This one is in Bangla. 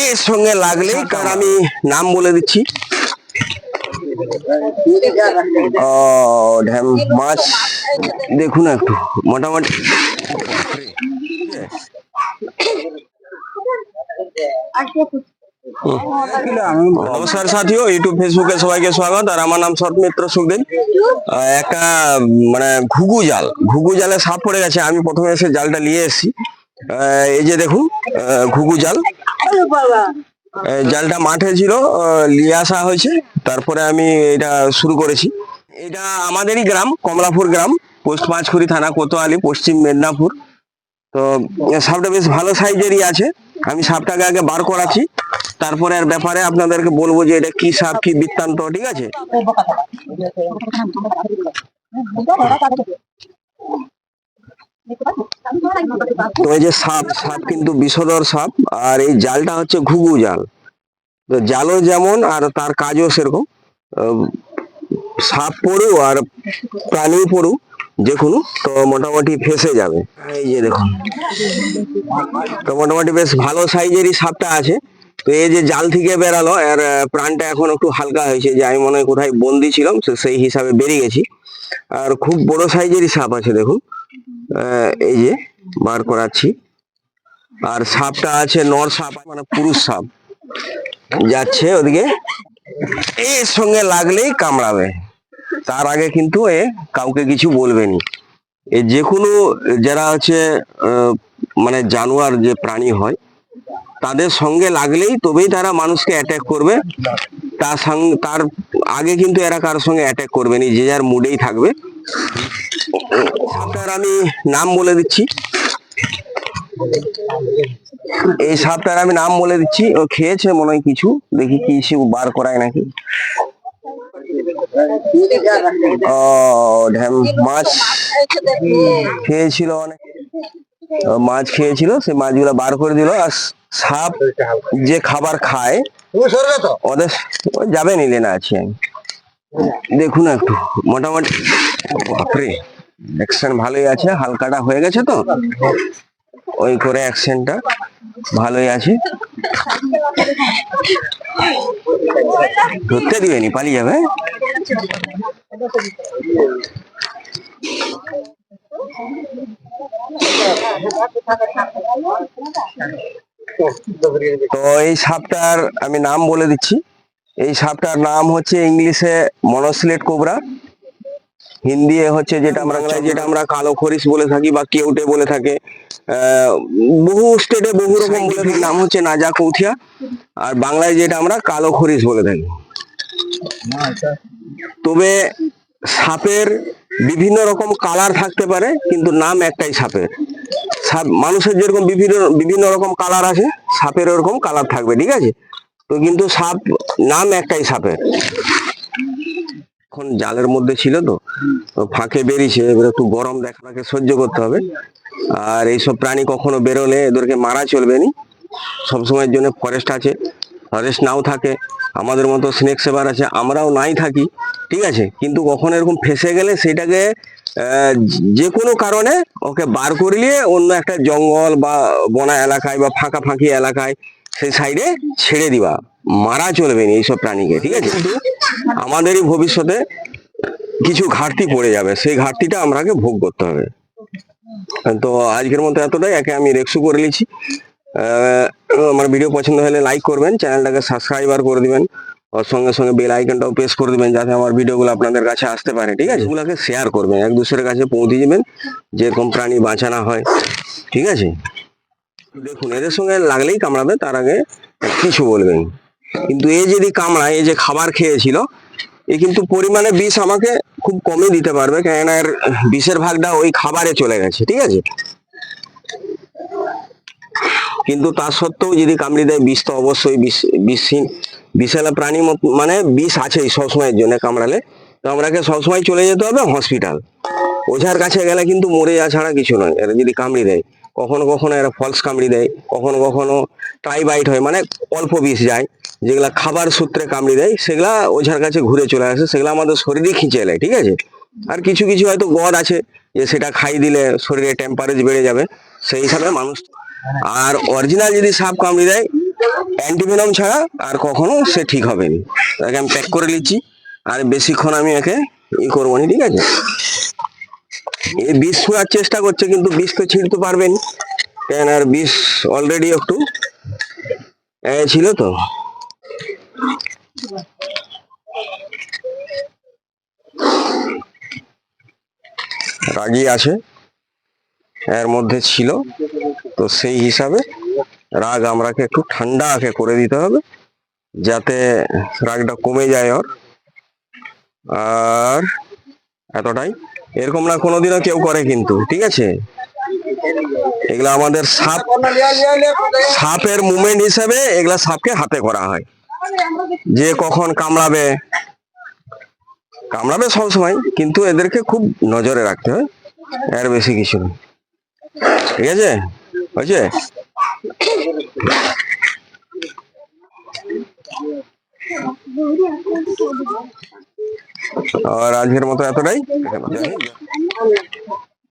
এর সঙ্গে লাগলেই কারণ আমি নাম বলে দিচ্ছি। ও, ঢ্যাম মাছ। দেখুন একটু, মোটামুটি। নমস্কার সাথীও ইউটিউব ফেসবুকে সবাইকে স্বাগত, আর আমার নাম সৎ মিত্র সুখদেব একটা মানে ঘুঘু জাল। ঘুঘু জালে সাপ পড়ে গেছে, আমি প্রথমে এসে জালটা নিয়ে এসেছি। এই যে দেখুন ঘুঘু জাল। জালটা মাঠে ছিল নিয়ে আসা হয়েছে। তারপরে আমি এটা শুরু করেছি। এটা আমাদেরই গ্রাম কমলাপুর গ্রাম পোস্ট পাঁচখুরি থানা কোতোয়ালি পশ্চিম মেদিনীপুর। তো সাপটা বেশ ভালো সাইজেরই আছে। আমি সাপটাকে আগে বার করাচ্ছি। তারপরে আর ব্যাপারে আপনাদেরকে বলব যে এটা কি সাপ কি বৃত্তান্ত ঠিক আছে? যে সাপ সাপ কিন্তু বিষধর সাপ, আর এই জালটা হচ্ছে ঘুঘু জাল। তো জালও যেমন, আর তার কাজও সেরকম। সাপ পড়ু আর প্রাণী পড়ু যে কোনো, তো মোটামুটি ফেসে যাবে। এই যে দেখুন। তো মোটামুটি বেশ ভালো সাইজেরই সাপটা আছে। তো এই যে জাল থেকে বেরালো, আর প্রাণটা এখন একটু হালকা হয়েছে। যে আমি মনে হয় কোথায় বন্দি ছিলাম সেই হিসাবে বেরিয়ে গেছি। আর খুব বড় সাইজেরই সাপ আছে, দেখুন। এই যে বার করাচ্ছি। আর সাপটা আছে, নর সাপ মানে পুরুষ সাপ। যাচ্ছে ওদিকে। এর সঙ্গে লাগলেই কামড়াবে। তার আগে কিন্তু এ কাউকে কিছু বলবেনি। এ যে কোনো যারা হচ্ছে মানে জানোয়ার যে প্রাণী হয়, তাদের সঙ্গে লাগলেই তবেই তারা মানুষকে অ্যাটাক করবে। তার সঙ্গে, তার আগে কিন্তু এরা কারোর সঙ্গে অ্যাটাক করবে না, যে যার মুডেই থাকবে। সাপটার আমি নাম বলে দিচ্ছি। এই সাপটার আমি নাম বলে দিচ্ছি। ও খেয়েছে মনে হয় কিছু। দেখি কি কিছু বার করায় নাকি। ও ঢ্যাম মাছ খেয়েছিল অনেক। মাছ খেয়েছিল সে মাছগুলো বার করে দিল। আর সাপ যে খাবার খায় ওদের ও যাবে নিলে না আছি আমি। দেখুন একটু, মোটামুটি, বাপরে অ্যাকশন ভালোই আছে, হালকাটা হয়ে গেছে তো। ওই করে অ্যাকশনটা ভালোই আছে। ধরতে দিবেনি পালিয়ে যাবে তো এই সাপটার আমি নাম বলে দিচ্ছি। এই সাপটার নাম হচ্ছে ইংলিশে মনোসিলেট কোবরা। হিন্দি হচ্ছে যেটা আমরা যেটা আমরা কালো খরিস বলে থাকি বা কেউটে বলে থাকে। বহু স্টেটে বহু রকম বলে থাকি। নাম হচ্ছে নাজা কৌথিয়া। আর বাংলায় যেটা আমরা কালো খরিস বলে থাকি। তবে সাপের বিভিন্ন রকম কালার থাকতে পারে, কিন্তু নাম একটাই সাপের। সাপ, মানুষের যেরকম বিভিন্ন বিভিন্ন রকম কালার আছে সাপের ওরকম কালার থাকবে, ঠিক আছে? তো কিন্তু সাপ, নাম একটাই সাপের। এখন জালের মধ্যে ছিল তো। ফাঁকে বেরিয়েছে, এবার একটু গরম দেখাকে সহ্য করতে হবে। আর এইসব প্রাণী কখনো বেরোলে এদেরকে মারা চলবে নি। সবসময়ের জন্য ফরেস্ট আছে। ফরেস্ট নাও থাকে। আমাদের মতো স্নেক সেভার আছে। আমরাও নাই থাকি। ঠিক আছে? কিন্তু কখনো এরকম ফেসে গেলে সেটাকে যে কোনো কারণে ওকে বার করলিয়ে অন্য একটা জঙ্গল বা বনা এলাকায় বা ফাঁকা ফাঁকি এলাকায় সেই সাইডে ছেড়ে দিবা। মারা চলবে না এইসব প্রাণীকে ঠিক আছে? কিন্তু আমাদেরই ভবিষ্যতে কিছু ঘাটতি পড়ে যাবে। সেই ঘাটতিটা আমরাকে ভোগ করতে হবে। তো আজকের মতো এতটাই। একে আমি রেক্সু করে নিচ্ছি। আমার ভিডিও পছন্দ হলে লাইক করবেন চ্যানেলটাকে সাবস্ক্রাইবার করে দিবেন ওর সঙ্গে সঙ্গে বেল আইকনটাও প্রেস করে দিবেন যাতে আমার ভিডিওগুলো আপনাদের কাছে আসতে পারে ঠিক আছে? এগুলোকে শেয়ার করবেন এক দুসরের কাছে পৌঁছে যাবেন যেরকম প্রাণী বাঁচানো হয় ঠিক আছে? দেখুন, এদের সঙ্গে লাগলেই কামড়াবে, তার আগে কিছু বলবেন। কিন্তু এ যদি কামড়ায় এই যে খাবার খেয়েছিল, এ কিন্তু পরিমাণে বিষ আমাকে খুব কমই দিতে পারবে, কেননা এর বিষের ভাগটা ওই খাবারে চলে গেছে, ঠিক আছে? কিন্তু তা সত্ত্বেও যদি কামড়ি দেয়, বিষ তো অবশ্যই বিষ, বিষহীন বিষালা প্রাণী মানে বিষ আছেই সবসময়ের জন্য কামড়ালে। তো আমরাকে সবসময় চলে যেতে হবে হসপিটাল। ওঝার কাছে গেলে কিন্তু মরে যাওয়া ছাড়া কিছু নয়, এরা যদি কামড়ি দেয়। কখনো কখনো এরা ফলস কামড়ি দেয়, কখনো কখনো ট্রাইবাইট হয় মানে অল্প বিষ যায়, যেগুলা খাবার সূত্রে কামড়ি দেয়, সেগুলা ওঝার কাছে ঘুরে চলে আসে, সেগুলা আমাদের শরীরে খিঁচে এলে ঠিক আছে? আর কিছু কিছু হয়তো গদ আছে, যে সেটা খাই দিলে শরীরে টেম্পারেচার বেড়ে যাবে, সেই হিসাবে মানুষ আর অরিজিনাল যদি সাপ কামড়ি দেয় অ্যান্টিভেনম ছাড়া আর কখনো সে ঠিক হবে না। তাকে আমি প্যাক করে নিচ্ছি, আর বেশিক্ষণ আমি একে ই করব না, ঠিক আছে? বিষ ছোঁয়ার চেষ্টা করছে, কিন্তু বিষ তো ছিঁড়তে পারবেন। কেন আর বিষ অলরেডি একটু ছিল তো। রাগি আছে, এর মধ্যে ছিল। তো সেই হিসাবে রাগ আমরাকে একটু ঠান্ডা আগে করে দিতে হবে, যাতে রাগটা কমে যায় ওর। আর এতটাই। এরকম না কোনোদিনও কেউ করে কিন্তু, ঠিক আছে? এগুলা আমাদের সাপ, সাপের মুভমেন্ট হিসেবে এগুলা সাপকে হাতে করা হয়। যে কখন কামড়াবে কামড়াবে সব সময়, কিন্তু এদেরকে খুব নজরে রাখতে হয়, এর বেশি কিছু ঠিক আছে? হয়েছে? আর আজকের মতো এতটাই।